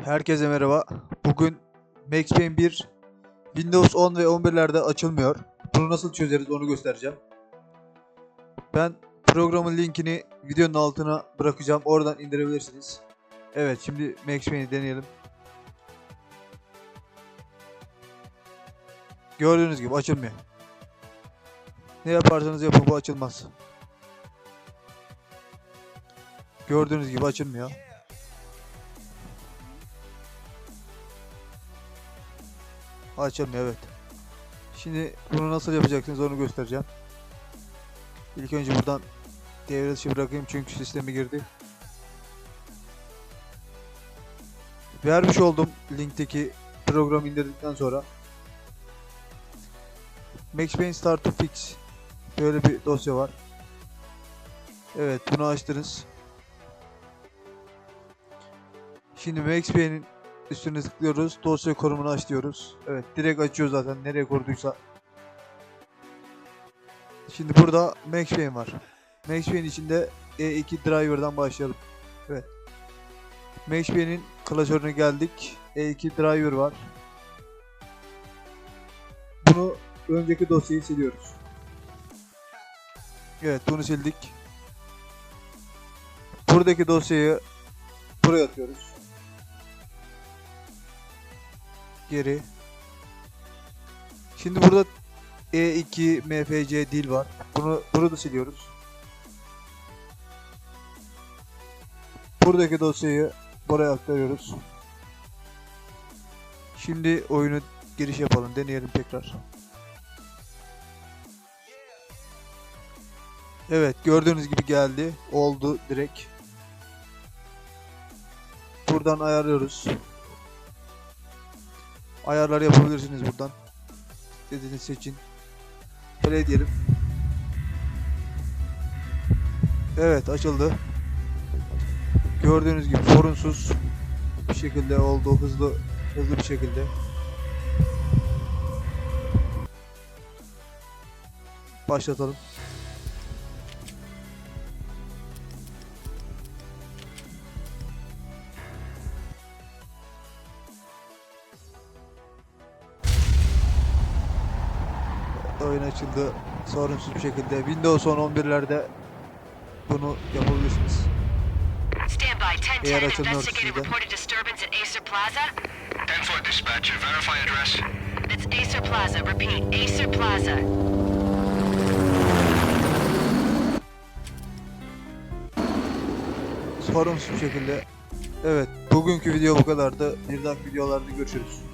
Herkese merhaba. Bugün Max Payne 1 Windows 10 ve 11'lerde açılmıyor. Bunu nasıl çözeriz onu göstereceğim. Ben programın linkini videonun altına bırakacağım. Oradan indirebilirsiniz. Evet şimdi Max Payne'i deneyelim. Gördüğünüz gibi açılmıyor. Ne yaparsanız yapın bu açılmaz. Gördüğünüz gibi açılmıyor. Açılmıyor evet. Şimdi bunu nasıl yapacaksınız onu göstereceğim. İlk önce buradan devre dışı bırakayım çünkü sisteme girdi. Vermiş oldum linkteki programı indirdikten sonra. Max Payne Start to Fix böyle bir dosya var. Evet bunu açtınız. Şimdi Max Payne'in üstüne tıklıyoruz. Dosya korumunu aç diyoruz. Evet direkt açıyor zaten nereye kurduysa. Şimdi burada Max Payne var. Max Payne içinde E2 driver'dan başlayalım. Evet. Max Payne'in klasörüne geldik. E2 driver var. Bunu önceki dosyayı siliyoruz. Evet bunu sildik. Buradaki dosyayı buraya atıyoruz. Geri. Şimdi burada E2 MFC dil var. Bunu burada siliyoruz. Buradaki dosyayı buraya aktarıyoruz. Şimdi oyunu giriş yapalım. Deneyelim tekrar. Evet gördüğünüz gibi geldi. Oldu direkt. Buradan ayarlıyoruz. Ayarlar yapabilirsiniz buradan. İstediğiniz seçin. Play diyelim. Evet açıldı. Gördüğünüz gibi sorunsuz bir şekilde oldu. Hızlı hızlı bir şekilde. Başlatalım. Oyun açıldı sorunsuz bir şekilde. Windows 10 11'lerde bunu yapabilirsiniz. Stand by. Eğer 1010 açılmıyorsa investigated sizde. reported disturbance at Acer Plaza. 10 dispatcher, verify address. It's Acer Plaza. Repeat, Acer Plaza. Sorunsuz bir şekilde. Evet bugünkü video bu kadardı. Bir dahaki videolarda görüşürüz.